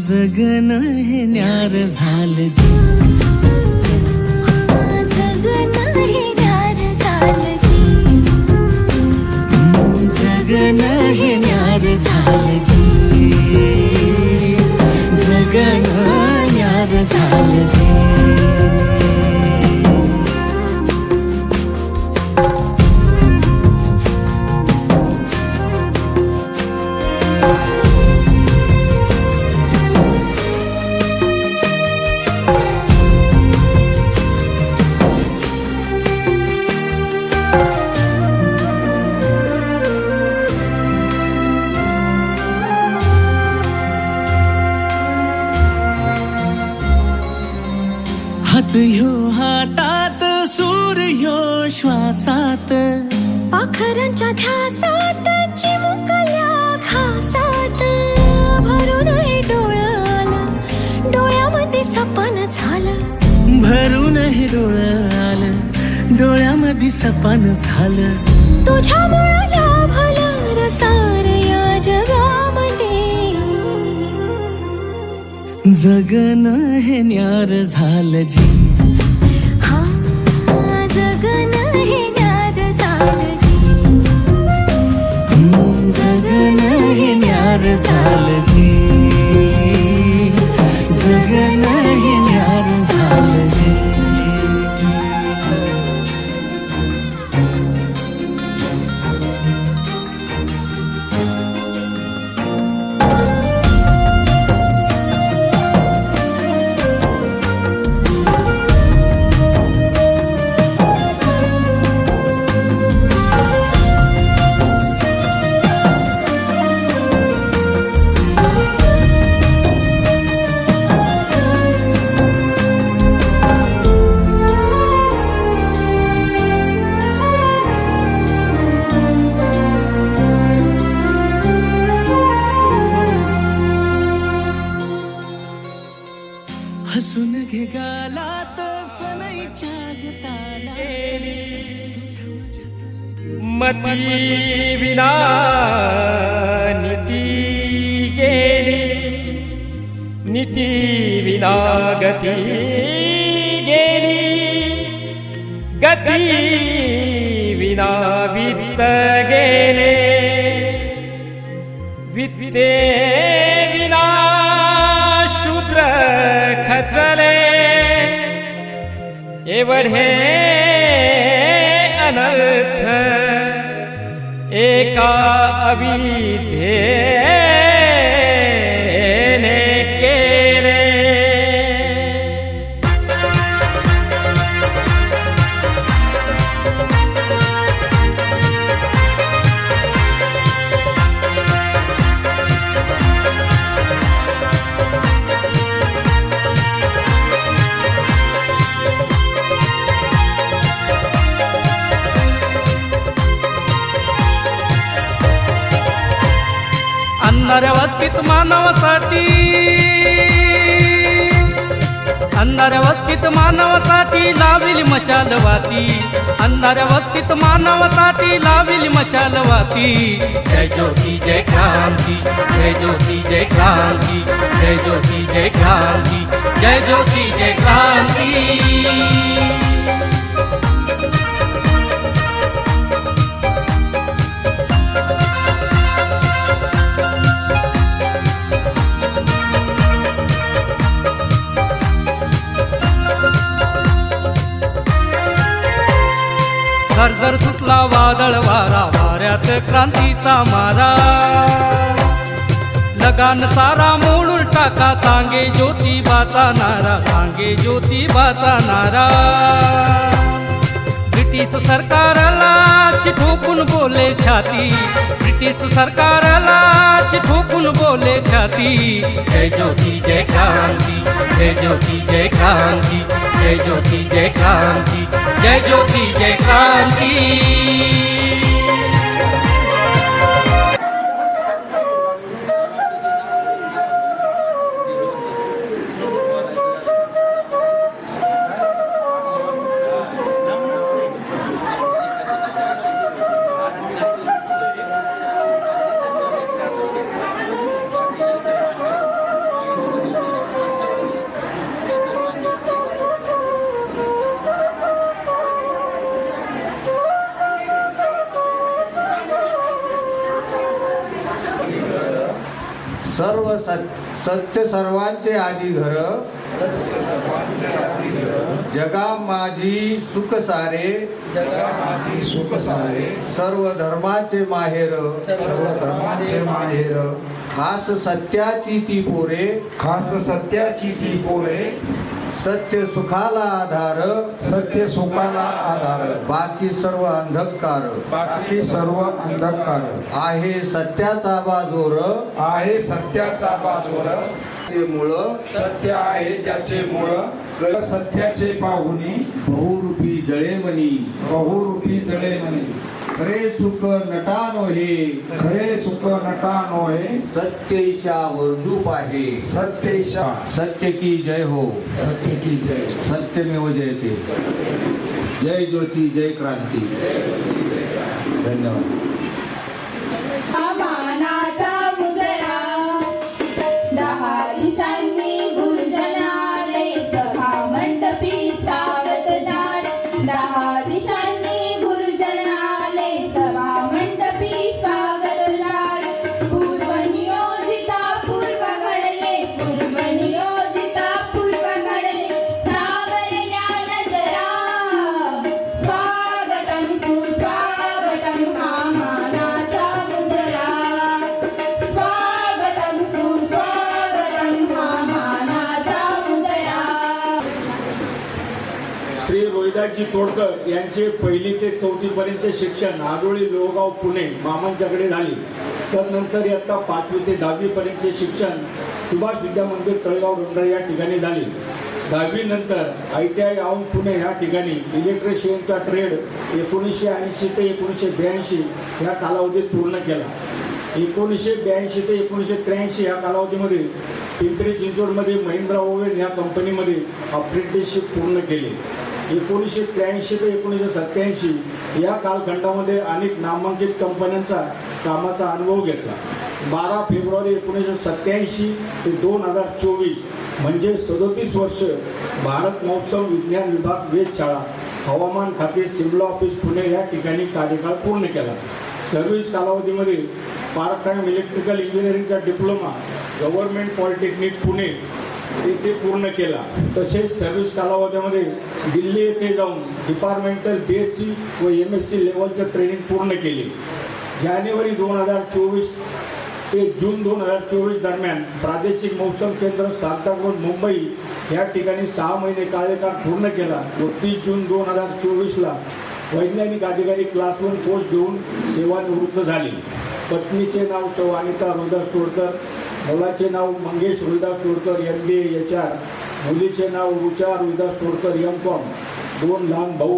जगन हे न्यार झालं जी जगन हे न्यार झालं जी जगन हे न्यार झालं जी जगन न्यार झालं जी सपान झालं. तुझ्या मुळाला भलं रसार या जगामध्ये. जगन हे न्यार झालं जी. हा जगन हे न्यार झालं जी. जगन हे न्यार झालं जी. जगन हे न्यार झालं गती गेली गती विना वित्त गेले। वित्ते विना शूद्र खचले। एवढे अनर्थ एका अविधेने मानवासाठी. अंधाऱ्या वस्तीत मानवासाठी लाविली मशालवाती. अंधाऱ्या वस्तीत मानवासाठी लाविली मशालवाती. जय ज्योती जय क्रांती. जय ज्योती जय क्रांती. जय ज्योती जय क्रांती. जय ज्योती जय क्रांती. वादळ वारा, वाऱ्यात क्रांतीचा मारा. लगान सारा मोडून टाका सांगे ज्योतिबाचा नारा, सांगे ज्योतिबाचा नारा. ब्रिटिश सरकारला ठोकून बोले छाती, ब्रिटिश सरकारला ठोकून बोले छाती. जय ज्योती, जय क्रांती, जय ज्योती, जय क्रांती. जय ज्योती जय क्रांती जय ज्योती जय क्रांती. सर्व सत्य सर्वांचे आधी घर. जगा माझी सुख सारे. सुख सारे सर्व धर्माचे माहेर सर्व धर्माचे माहेर. खास सत्याची ती पोरे. खास सत्याची ती पोरे. सत्य सुखाला आधार सत्य सुखाला आधार. बाकी सर्व अंधकार. बाकी सर्व अंधकार. आहे सत्याचा बाजोर. आहे सत्याचा बाजूर. ते मुळ. सत्य आहे ज्याचे मुळ. सत्याचे पाहुणी बहुरूपी जळेमनी बहुरूपी जळे म्हणे खरे सुख नटानो हे खरे सुख नटा नोहे सत्य ईशा वर्जूप आहे सत्यशा सत्य की जय हो. सत्य की जय सत्यमेव जयते जय ज्योती जय क्रांती. धन्यवाद. श्री तोडकर यांचे पहिली ते चौथी पर्यंत शिक्षण आडोळी लोहगाव पुणे मामांच्याकडे झाले. त्यानंतर इयत्ता पाचवी ते दहावी पर्यंतचे शिक्षण सुभाष विद्या मंदिर तळगाव डोंगरा या ठिकाणी झाले. दहावी नंतर आय टी आय आऊन पुणे ह्या ठिकाणी इलेक्ट्रिशियनचा ट्रेड एकोणीसशे ऐंशी ते एकोणीसशे ब्याऐंशी ह्या कालावधीत पूर्ण केला. एकोणीसशे ब्याऐंशी ते एकोणीसशे त्र्याऐंशी या कालावधीमध्ये पिंपरी चिंचवडमध्ये महिंद्रा ओवेन या कंपनीमध्ये अप्रेंटिसशिप पूर्ण केली. एकोणीसशे त्र्याऐंशी ते एकोणीसशे सत्त्याऐंशी या कालखंडामध्ये अनेक नामांकित कंपन्यांचा कामाचा अनुभव घेतला. बारा फेब्रुवारी एकोणीसशे सत्याऐंशी ते दोन हजार चोवीस म्हणजे सदोतीस वर्ष भारत महोत्सव विज्ञान विभाग वेधशाळा हवामान खाते सिमला ऑफिस पुणे या ठिकाणी कार्यकाळ पूर्ण केला. सर्व्हिस कालावधीमध्ये पार्क टाइम इलेक्ट्रिकल इंजिनिअरिंगचा डिप्लोमा गव्हर्नमेंट पॉलिटेक्निक पुणे ते पूर्ण केला तसेच सर्व्हिस कालावधीमध्ये दिल्ली येथे जाऊन डिपार्टमेंटल बी एस सी व एम एस सी लेवलचं ट्रेनिंग पूर्ण केले. जानेवारी दोन हजार चोवीस ते जून दोन हजार चोवीस दरम्यान प्रादेशिक मौसम केंद्र सांताक्रूज मुंबई या ठिकाणी सहा महिने कार्यकाळ पूर्ण केला व तीस जून दोन हजार चोवीसला वैज्ञानिक अधिकारी क्लास वन घेऊन सेवानिवृत्त झाले. पत्नीचे नाव सौ अनिता रोहिदास तोडकर मुलाचे नाव Mangesh Ruidas Todkar M B H R मुलीचे नाव रुचा रुईदास तोडकर एम कॉम दोन लहान भाऊ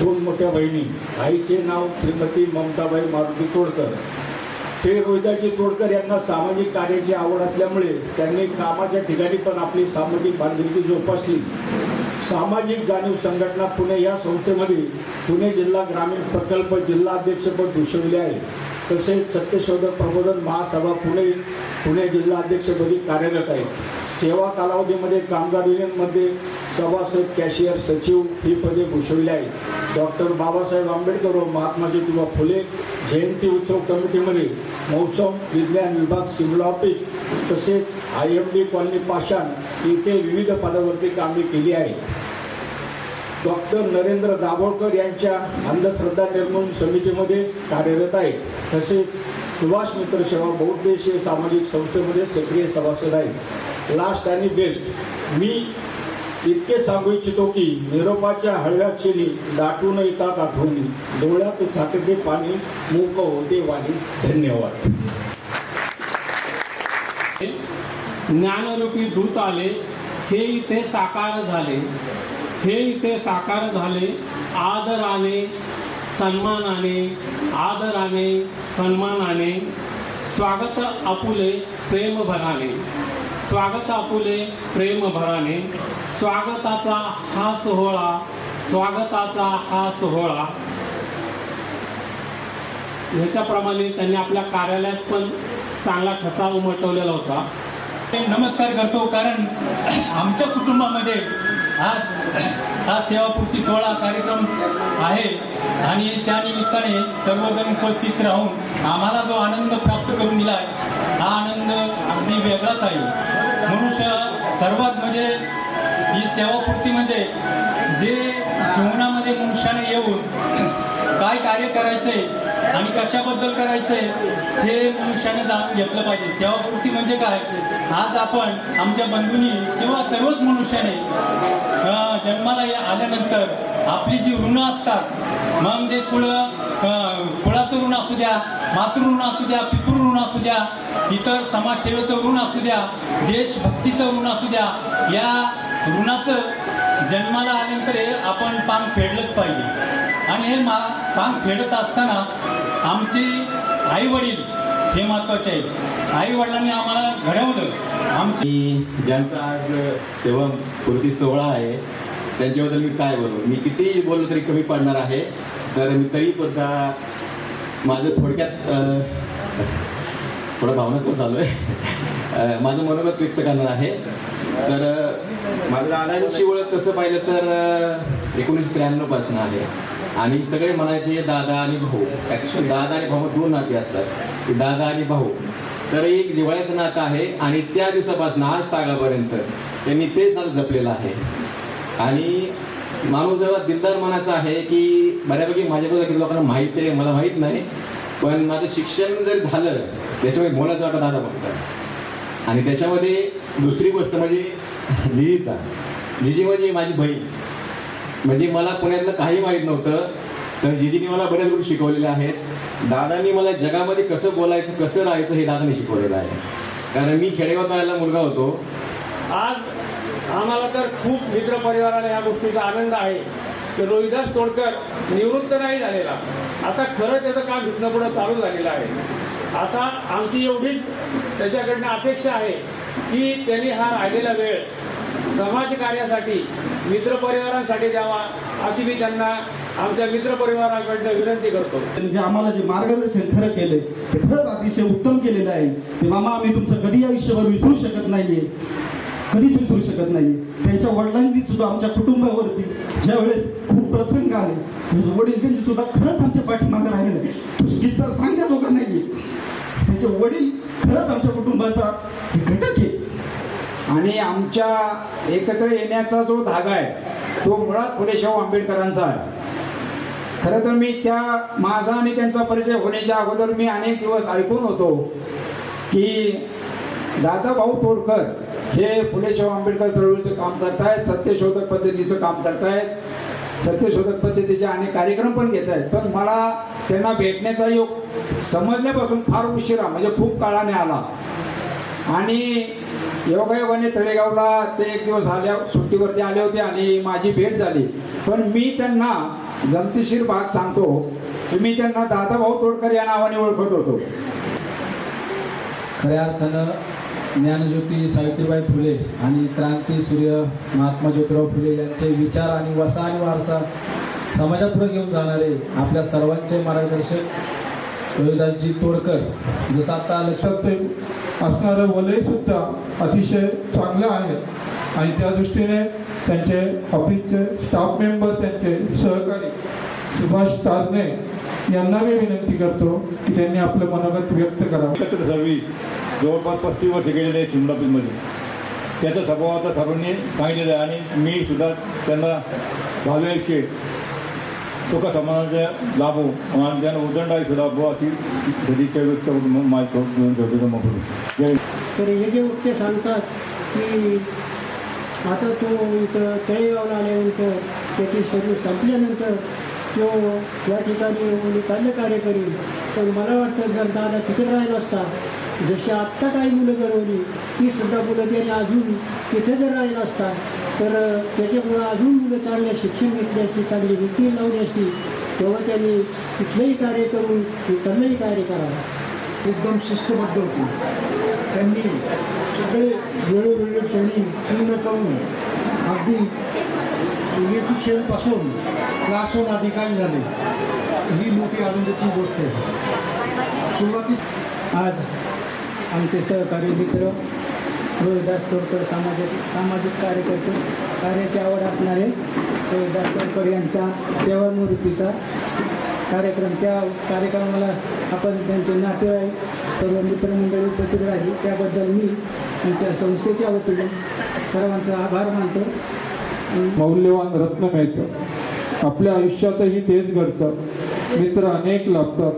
दोन मोठ्या बहिणी. आईचे नाव श्रीमती ममताबाई मारुती तोडकर. श्री रोहिदाजी तोडकर यांना सामाजिक कार्याची आवड असल्यामुळे त्यांनी कामाच्या ठिकाणी पण आपली सामाजिक बांधिलकी जोपासली. सामाजिक जाणीव संघटना पुणे या संस्थेमध्ये पुणे जिल्हा ग्रामीण प्रकल्प जिल्हा अध्यक्षपद भूषविले आहे. तसेच सत्यशोधक प्रबोधन महासभा पुणे पुणे जिल्हा अध्यक्षपदी कार्यरत आहे. सेवा कालावधीमध्ये कामगार युनियनमध्ये सभासद कॅशियर सचिव ही पदे घोषविली आहेत. डॉक्टर बाबासाहेब आंबेडकर व महात्मा ज्योतिबा फुले जयंती उत्सव कमिटीमध्ये मौसम विज्ञान विभाग सिव्हिल ऑफिस तसेच I M D colony Pashan येथे विविध पदावरती कामे केली आहेत. डॉक्टर नरेंद्र दाभोळकर यांच्या अंधश्रद्धा निर्मूलन समितीमध्ये कार्यरत आहेत. तसेच सुभाष मित्र सेवा बहुउद्देशीय सामाजिक संस्थेमध्ये सक्रिय सभासद आहे लास्ट आणि बेस्ट मी इतके सांगू इच्छितो की निरोपाच्या हळव्या क्षणी दाटून येतात आठवणी. डोळ्यात झाकते पाणी मूक होते वाणी. धन्यवाद. ज्ञानरूपी दूत आले हे इथे साकार झाले. हे इथे साकार झाले आदराने सन्मानाने आदराने सन्मानाने स्वागत आपुले प्रेम भराने. स्वागत आपुले प्रेम भराने. स्वागताचा हा सोहळा स्वागताचा हा सोहळा. ह्याच्याप्रमाणे त्यांनी आपल्या कार्यालयात पण चांगला ठसा उमटवलेला होता. नमस्कार करतो कारण आमच्या कुटुंबामध्ये आज हा सेवापूर्ती सोहळा कार्यक्रम आहे आणि त्यानिमित्ताने सर्वजण उपस्थित राहून आम्हाला जो आनंद प्राप्त करून दिला आहे हा आनंद अगदी वेगळाच आहे. मनुष्य सर्वात म्हणजे ही सेवापूर्ती म्हणजे जे जीवनामध्ये मनुष्याने येऊन काय कार्य करायचंय आणि कशाबद्दल करायचंय हे मनुष्याने जाणून घेतलं पाहिजे. सेवापूर्ती म्हणजे काय? आज आपण आमच्या बंधूंनी किंवा सर्वच मनुष्याने जन्माला आल्यानंतर आपली जी ऋणं असतात मग जे कुळ कुळाचं ऋण असू द्या मातृऋण असू द्या पितृऋण असू द्या इतर समाजसेवेचं ऋण असू द्या देशभक्तीचं ऋण असू द्या या ऋणाचं जन्माला आल्यानंतर हे आपण पान फेडलंच पाहिजे. आणि हे मा पान फेडत असताना आमचे आईवडील हे महत्त्वाचे आहे आईवडिलांनी आम्हाला घडवलं. आमची ज्यांचा आज सेवा पूर्ती सोहळा आहे त्यांच्याबद्दल मी काय बोलू? मी किती बोललो तरी कमी पडणार आहे. तर मी तरी सुद्धा माझं थोडक्यात थोडं भावनात्मक झालो आहे माझं मनोगत व्यक्त करणार आहे. तर अं, माझं दादांची ओळख तसं पाहिलं तर एकोणीसशे एकोणीसशे त्र्याण्णवपासून आले. आणि सगळे म्हणायचे दादा आणि भाऊ. ॲक्च्युली दादा आणि भाऊ दोन नाते असतात. की दादा आणि भाऊ. तर एक जिव्हाळ्याचं नातं आहे आणि त्या दिवसापासून आज तागापर्यंत त्यांनी तेच नातं जपलेलं आहे. आणि माणूस जेव्हा दिलदार मनाचा आहे की बऱ्यापैकी माझ्याबद्दल किती लोकांना माहीत आहे मला माहीत नाही. पण माझं शिक्षण जर झालं त्याच्यामुळे बोलायचं वाटतं दादा फक्त. आणि त्याच्यामध्ये दुसरी गोष्ट म्हणजे लिहिचा जिजी म्हणजे माझी बहीण. म्हणजे मला पुण्यातलं काही माहीत नव्हतं तर जिजीने मला बऱ्याच गोष्टी शिकवलेल्या आहेत. दादांनी मला जगामध्ये कसं बोलायचं कसं राहायचं हे दादाने शिकवलेलं आहे. कारण मी खेडेगावात राहायला मुलगा होतो. आज आम्हाला तर खूप मित्रपरिवाराला या गोष्टीचा आनंद आहे. की रोहिदास तोडकर निवृत्त नाही झालेला. आता खरं त्याचं काम इथनं पुढं चालू झालेलं आहे. आता आमची एवढीच त्याच्याकडनं अपेक्षा आहे की त्यांनी हा राहिलेला वेळ समाजकार्यासाठी मित्रपरिवारांसाठी द्यावा अशी मी त्यांना आमच्या मित्रपरिवाराकडनं विनंती करतो. जे आम्हाला जे मार्गदर्शन खरं केलंय ते खरंच अतिशय उत्तम केलेलं आहे. ते मामा आम्ही तुमचं कधी आयुष्यभर विसरू शकत नाहीये. कधीच विसरू शकत नाही त्यांच्या वडिलांनी सुद्धा आमच्या कुटुंबावरती ज्या वेळेस खूप प्रसंग आले म्हणजे तुझे वडील त्यांचे सुद्धा खरंच आमच्या पाठीमागे राहिलेले तो किस्सा सांगण्याजोगा नाहीये. त्यांचे वडील खरंच आमच्या कुटुंबाचा घटक आणि आमच्या एकत्र येण्याचा जो धागा आहे तो मुळात फुले शाहू आंबेडकरांचा आहे. खरं तर मी त्या माझा आणि त्यांचा परिचय होण्याच्या अगोदर मी अनेक दिवस ऐकून होतो की दादाभाऊ तोडकर हे फुले शाहू आंबेडकर चळवळीचं काम करतायत सत्यशोधक पद्धतीचं काम करतायत. सत्यशोधक पद्धतीचे अनेक कार्यक्रम पण घेत आहेत पण मला त्यांना भेटण्याचा योग समजल्यापासून फार उशिरा म्हणजे खूप काळाने आला. आणि योगायोगाने तळेगावला ते एक दिवस आल्या सुट्टीवरती आले होते आणि माझी भेट झाली. पण मी त्यांना गमतीशीर भाग सांगतो. की मी त्यांना दादाभाऊ तोडकर या नावाने ओळखत होतो. खऱ्या अर्थानं ज्ञानज्योती सावित्रीबाई फुले आणि क्रांती सूर्य महात्मा ज्योतिराव फुले यांचे विचार आणि वसा आणि वारसा समाजापुढे घेऊन जाणारे आपल्या सर्वांचे मार्गदर्शक रोहिदासजी तोडकर. जसं आता लक्षात असणारं वलय सुद्धा अतिशय चांगलं आहे. आणि त्या दृष्टीने त्यांचे ऑफिसचे स्टाफ मेंबर त्यांचे सहकारी सुभाष तारणे यांना मी विनंती करतो की त्यांनी आपलं मनोगत व्यक्त करावं. सर्वी जवळपास पस्तीस वर्ष गेलेले आहे सिमलापूरमध्ये त्याचा स्वभाव आता सर्वांनी सांगितलेला आहे आणि मी सुद्धा त्यांना भावे शेठ सुख समाजाचे लाभो आणि त्यांना उदंड सुद्धा लाभो अशी सदिच्छा व्यक्त करून माझ्या दोन ठेवतो मग जय तर हे जे उक्ते सांगतात की आता तो इथं तळेगावला आल्यानंतर त्याची सर्व्हिस संपल्यानंतर तो या ठिकाणी म्हणजे कार्यकार्य करील पण मला वाटतं जर दादा तिथे राहिला असता जशी आत्ता काही मुलं घडवली ती सुद्धा मुलं त्याने अजून तिथे जर राहिला असता तर त्याच्यामुळं अजून मुलं चांगले शिक्षण घेतली असती चांगली वृत्ती लावली असती तेव्हा त्यांनी कुठलंही कार्य करून इकडलंही कार्य करावं. एकदम शिस्तबद्ध होती. त्यांनी सगळे वेळोवेळी ट्रेनिंग पूर्ण करून अगदी इलेक्ट्रिशियनपासून क्लास वन अधिकारी झाले. ही मोठी आनंदाची गोष्ट आहे. सुरुवातीत आज आमचे सहकारी मित्र रोहिदास तोडकर सामाजिक सामाजिक कार्यकर्ते कार्याची आवड असणारे रोहिदास तोडकर यांच्या सेवानिवृत्तीचा कार्यक्रम. त्या कार्यक्रमाला आपण त्यांचे नातेवाईक सर्व मित्रमंडळी उपस्थित राहिले. त्याबद्दल मी त्यांच्या संस्थेच्या वतीने सर्वांचा आभार मानतो. मौल्यवान रत्न मिळतं. आपल्या आयुष्यातही तेच घडतं. मित्र अनेक लाभतात.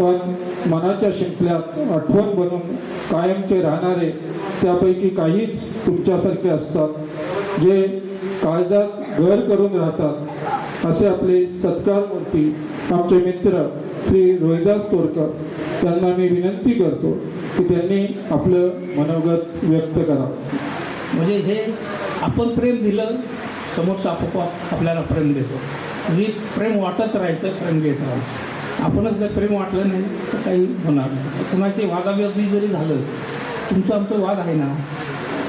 पण मनाच्या शिंपल्यात आठवण बनून कायमचे राहणारे त्यापैकी काहीच तुमच्यासारखे असतात जे काळजात घर करून राहतात असे आपले सत्कारमूर्ती आमचे मित्र श्री रोहिदास तोरकर त्यांना मी विनंती करतो की त्यांनी आपलं मनोगत व्यक्त करा. म्हणजे हे आपण प्रेम दिलं समोरचा आपोआप आपल्याला प्रेम देतो. म्हणजे प्रेम वाटत राहायचं प्रेम देत राहायचं. आपणच जर प्रेम वाटलं नाही तर काही होणार नाही. कुणाची वादाविवादी जरी झालं तुमचं आमचं वाद आहे ना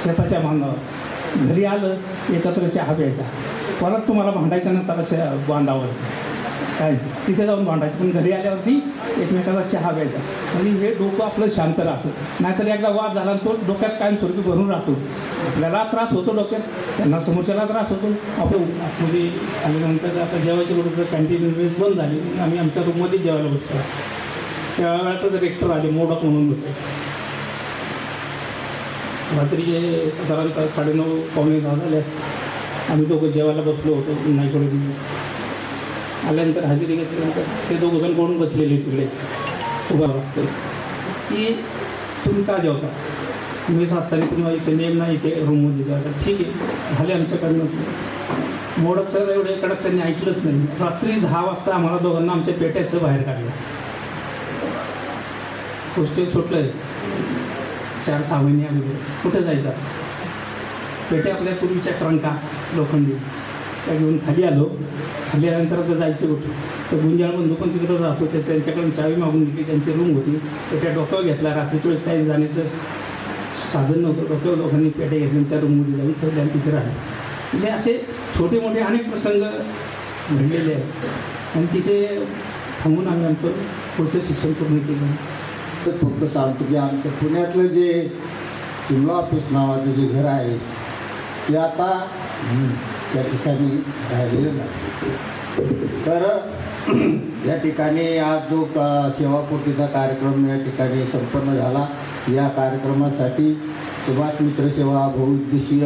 शेताच्या बांधावर घरी आलं एकत्र चहा प्यायचा. परत तुम्हाला भांडायचं ना त्याला शे बांधावर. काय? तिथे जाऊन भांडायचं. पण घरी आल्यावरती एकमेकाला चहा प्यायचा. म्हणजे हे डोकं आपलं शांत राहतं. नाहीतर एकदा वाद झाला तो डोक्यात कायमस्वरूपी भरून राहतो. आपल्याला त्रास होतो डोक्यात. त्यांना समोरच्याला त्रास होतो. आपण म्हणजे आतमध्ये आल्यानंतर आता जेवायच्या बरोबर कॅन्टीन वेळेस बंद झाली. आम्ही आमच्या रूममध्ये जेवायला बसतो त्यावेळेतच रेक्टर आले मोडक म्हणून होते. रात्रीचे साधारणतः साडेनऊ पावणे दहा झाले असते. आम्ही दोघं जेवायला बसलो होतो नाईकडे आल्यानंतर हजेरी घेतल्यानंतर ते दोघं जण कोण बसलेले तिकडे? उभा लागतं की तुम्ही का जेवता? मी असताना तुम्हाला इथे नेम नाही इथे रूममध्ये जेवायचा ठीक आहे. झाले आमच्याकडनं. मोडक सर एवढे कडक त्यांनी ऐकलंच नाही. रात्री दहा वाजता आम्हाला दोघांना आमच्या पेट्याचं बाहेर काढलं. हॉस्टेल सुटलं आहे चार सहा महिने आम्ही कुठे जायचा? पेट्या आपल्या पूर्वीच्या क्रंका लोखंडी. त्या घेऊन खाली आलो. खाली आल्यानंतर आता जायचं कुठे? तर गुंजाळ बंधू पण तिकडं राहतो ते त्यांच्याकडून चावी मागून घेतली. त्यांची रूम होती. तर त्या डोक्यावर घेतला. रात्रीच्या वेळेस काही जाण्याचं साधन नव्हतं डोक्यावर लोकांनी पेट्या घेतल्या आणि त्या रूममध्ये जाऊन ठेवल्या आणि तिथे राहिले. म्हणजे असे छोटे मोठे अनेक प्रसंग घडलेले आहेत. आणि तिथे थांबून आम्ही आमचं पुढचं शिक्षण पूर्ण केलं. तर फक्त सांगतो की आमचं पुण्यातलं जे शिमला ऑफिस नावाचं जे घर आहे ते आता त्या ठिकाणी राहिलेलं नाही. तर या ठिकाणी आज जो क- सेवापूर्तीचा कार्यक्रम या ठिकाणी संपन्न झाला. या कार्यक्रमासाठी सुभाष मित्र सेवा बहुउद्देशीय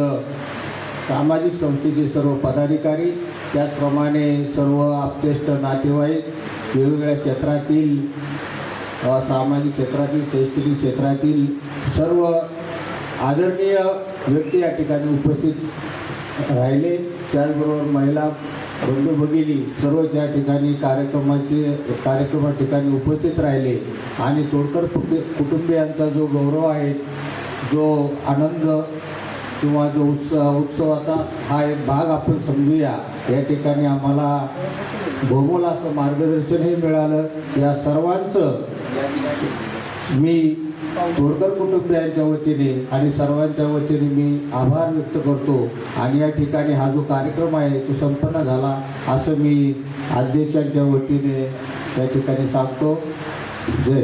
सामाजिक संस्थेचे सर्व पदाधिकारी त्याचप्रमाणे सर्व आपतेष्ट नातेवाईक वेगवेगळ्या क्षेत्रातील सामाजिक क्षेत्रातील शैक्षणिक क्षेत्रातील सर्व आदरणीय व्यक्ती या ठिकाणी उपस्थित राहिले. त्याचबरोबर महिला बंधू भगिनी सर्व त्या ठिकाणी कार्यक्रमाचे कार्यक्रमा ठिकाणी उपस्थित राहिले. आणि तोडकर कुटुंबियांचा जो गौरव आहे जो आनंद किंवा जो उत्सव उत्सवाचा हा एक भाग आपण समजूया. या ठिकाणी आम्हाला भूगोलाचं मार्गदर्शनही मिळालं. या सर्वांचं मी तोडकर कुटुंबियांच्या वतीने आणि सर्वांच्या वतीने मी आभार व्यक्त करतो. आणि या ठिकाणी हा जो कार्यक्रम आहे तो संपन्न झाला असं मी अध्यक्षांच्या वतीने त्या ठिकाणी सांगतो. जय.